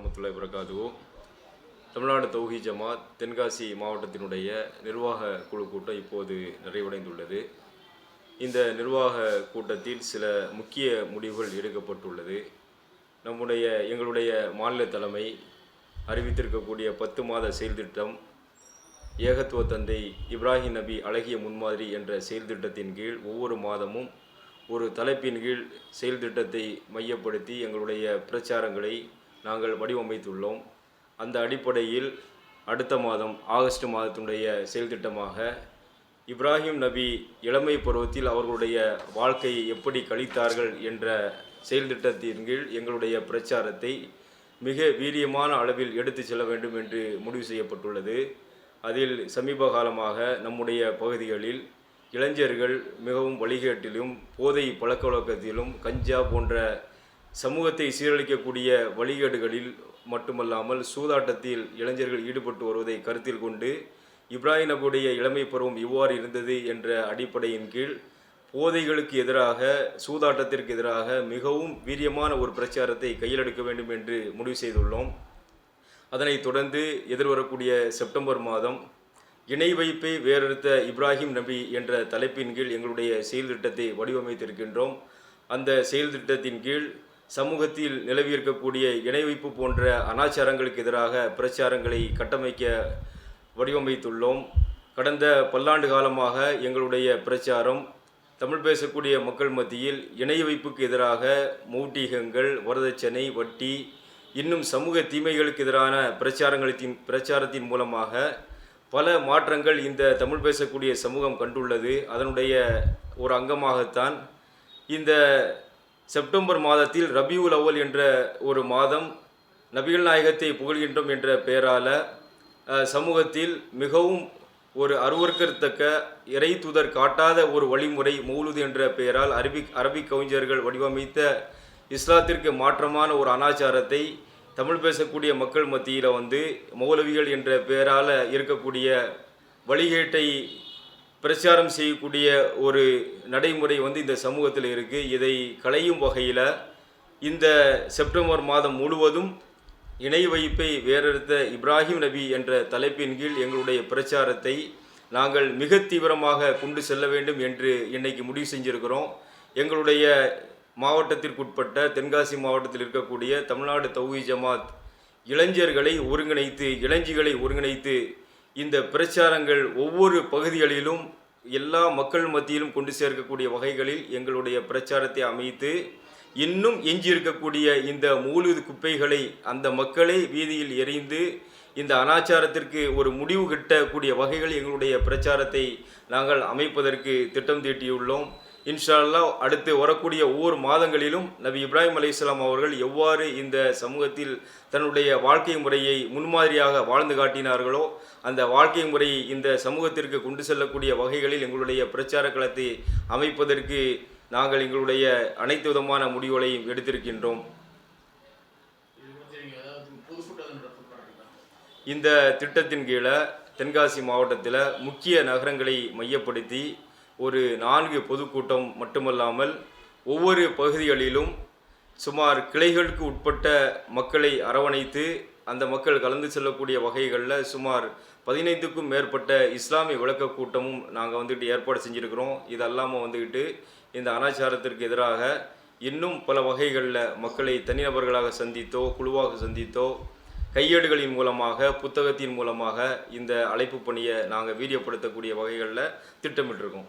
ரஹமத்துல்லாஹி பிரகாதுவோ தமிழ்நாடு தௌஹி ஜமாத் தென்காசி மாவட்டத்தினுடைய நிர்வாக குழு கூட்டம் இப்போது நிறைவடைந்துள்ளது. இந்த நிர்வாக கூட்டத்தில் சில முக்கிய முடிவுகள் எடுக்கப்பட்டுள்ளது. நம்முடைய எங்களுடைய மாநில தலைமை அறிவித்திருக்கக்கூடிய பத்து மாத செயல் திட்டம் ஏகத்துவ தந்தை இப்ராஹிம் நபி அழகிய முன்மாதிரி என்ற செயல் திட்டத்தின் கீழ் ஒவ்வொரு மாதமும் ஒரு தலைப்பின் கீழ் செயல் திட்டத்தை மையப்படுத்தி எங்களுடைய பிரச்சாரங்களை நாங்கள் வடிவமைத்துள்ளோம். அந்த அடிப்படையில் அடுத்த மாதம் ஆகஸ்ட் மாதத்தினுடைய செயல் திட்டமாக இப்ராஹிம் நபி இளமை பருவத்தில் அவர்களுடைய வாழ்க்கையை எப்படி கழித்தார்கள் என்ற செயல் திட்டத்தின் கீழ் எங்களுடைய பிரச்சாரத்தை மிக வீரியமான அளவில் எடுத்து செல்ல வேண்டும் என்று முடிவு செய்யப்பட்டுள்ளது. அதில் சமீப காலமாக நம்முடைய பகுதிகளில் இளைஞர்கள் மிகவும் வழிகேட்டிலும் போதை பழக்க வழக்கத்திலும் கஞ்சா போன்ற சமூகத்தை சீரழிக்கக்கூடிய வழிகேடுகளில் மட்டுமல்லாமல் சூதாட்டத்தில் இளைஞர்கள் ஈடுபட்டு வருவதை கருத்தில் கொண்டு இப்ராஹிம் நபுடைய இளமை பருவம் இவ்வாறு இருந்தது என்ற அடிப்படையின் கீழ் போதைகளுக்கு எதிராக சூதாட்டத்திற்கு எதிராக மிகவும் வீரியமான ஒரு பிரச்சாரத்தை கையில் எடுக்க வேண்டும் என்று முடிவு செய்துள்ளோம். அதனைத் தொடர்ந்து எதிர்வரக்கூடிய செப்டம்பர் மாதம் இணை வைப்பை வேறெடுத்த இப்ராஹிம் நபி என்ற தலைப்பின் கீழ் எங்களுடைய செயல் திட்டத்தை வடிவமைத்திருக்கின்றோம். அந்த செயல் திட்டத்தின் கீழ் சமூகத்தில் நிலவியிருக்கக்கூடிய இணை வைப்பு போன்ற அனாச்சாரங்களுக்கு எதிராக பிரச்சாரங்களை கட்டமைக்க வடிவமைத்துள்ளோம். கடந்த பல்லாண்டு காலமாக எங்களுடைய பிரச்சாரம் தமிழ் பேசக்கூடிய மக்கள் மத்தியில் இணை வைப்புக்கு எதிராக மூட்டிகங்கள் வரதட்சணை வட்டி இன்னும் சமூக தீமைகளுக்கு எதிரான பிரச்சாரங்களின் பிரச்சாரத்தின் மூலமாக பல மாற்றங்கள் இந்த தமிழ் பேசக்கூடிய சமூகம் கண்டுள்ளது. அதனுடைய ஒரு அங்கமாகத்தான் இந்த செப்டம்பர் மாதத்தில் ரபியுல் அவல் என்ற ஒரு மாதம் நபிகள் நாயகத்தை புகழ்கின்றோம் என்ற பெயரால் சமூகத்தில் மிகவும் ஒரு அருவருக்கத்தக்க இறை தூதர் காட்டாத ஒரு வழிமுறை மௌலுது என்ற பெயரால் அரபிக் அரபிக் கவிஞர்கள் வடிவமைத்த இஸ்லாத்திற்கு மாற்றமான ஒரு அனாச்சாரத்தை தமிழ் பேசக்கூடிய மக்கள் மத்தியில் வந்து மௌலவிகள் என்ற பெயரால் இருக்கக்கூடிய வழிகேட்டை பிரச்சாரம் செய்யக்கூடிய ஒரு நடைமுறை வந்து இந்த சமூகத்தில் இருக்குது இதை களையும் வகையில் இந்த செப்டம்பர் மாதம் முழுவதும் இணை வைப்பை வேறெடுத்த இப்ராஹிம் நபி என்ற தலைப்பின் கீழ் எங்களுடைய பிரச்சாரத்தை நாங்கள் மிக தீவிரமாக கொண்டு செல்ல வேண்டும் என்று இன்னைக்கு முடிவு செஞ்சுருக்கிறோம். எங்களுடைய மாவட்டத்திற்குட்பட்ட தென்காசி மாவட்டத்தில் இருக்கக்கூடிய தமிழ்நாடு தௌஹி ஜமாத் இளைஞர்களை ஒருங்கிணைத்து இளைஞர்களை ஒருங்கிணைத்து இந்த பிரச்சாரங்கள் ஒவ்வொரு பகுதிகளிலும் எல்லா மக்கள் மத்தியிலும் கொண்டு சேர்க்கக்கூடிய வகைகளில் எங்களுடைய பிரச்சாரத்தை அமைத்து இன்னும் எஞ்சியிருக்கக்கூடிய இந்த மூலிது குப்பைகளை அந்த மக்களை வீதியில் எறிந்து இந்த அனாச்சாரத்திற்கு ஒரு முடிவு கட்டக்கூடிய வகைகள் எங்களுடைய பிரச்சாரத்தை நாங்கள் அமைப்பதற்கு திட்டம் தீட்டியுள்ளோம். இன்ஷால்லா அடுத்து வரக்கூடிய ஒவ்வொரு மாதங்களிலும் நபி இப்ராஹிம் அலைஹிஸ்ஸலாம் அவர்கள் எவ்வாறு இந்த சமூகத்தில் தன்னுடைய வாழ்க்கை முறையை முன்மாதிரியாக வாழ்ந்து காட்டினார்களோ அந்த வாழ்க்கை முறையை இந்த சமூகத்திற்கு கொண்டு செல்லக்கூடிய வகைகளில் எங்களுடைய பிரச்சார களத்தை அமைப்பதற்கு நாங்கள் எங்களுடைய அனைத்து விதமான முடிவுகளையும் எடுத்திருக்கின்றோம். இந்த திட்டத்தின் கீழே தென்காசி மாவட்டத்தில் முக்கிய நகரங்களை மையப்படுத்தி ஒரு நான்கு பொதுக்கூட்டம் மட்டுமல்லாமல் ஒவ்வொரு பகுதிகளிலும் சுமார் கிளைகளுக்கு உட்பட்ட மக்களை அரவணைத்து அந்த மக்கள் கலந்து செல்லக்கூடிய வகைகளில் சுமார் பதினைந்துக்கும் மேற்பட்ட இஸ்லாமிய விளக்க கூட்டமும் நாங்கள் வந்துட்டு ஏற்பாடு செஞ்சுருக்கிறோம். இது அல்லாமல் வந்துக்கிட்டு இந்த அனாச்சாரத்திற்கு எதிராக இன்னும் பல வகைகளில் மக்களை தனிநபர்களாக சந்தித்தோ குழுவாக சந்தித்தோ கையேடுகளின் மூலமாக புத்தகத்தின் மூலமாக இந்த அழைப்பு பணியை நாங்கள் வீரியப்படுத்தக்கூடிய வகைகளில் திட்டமிட்டிருக்கோம்.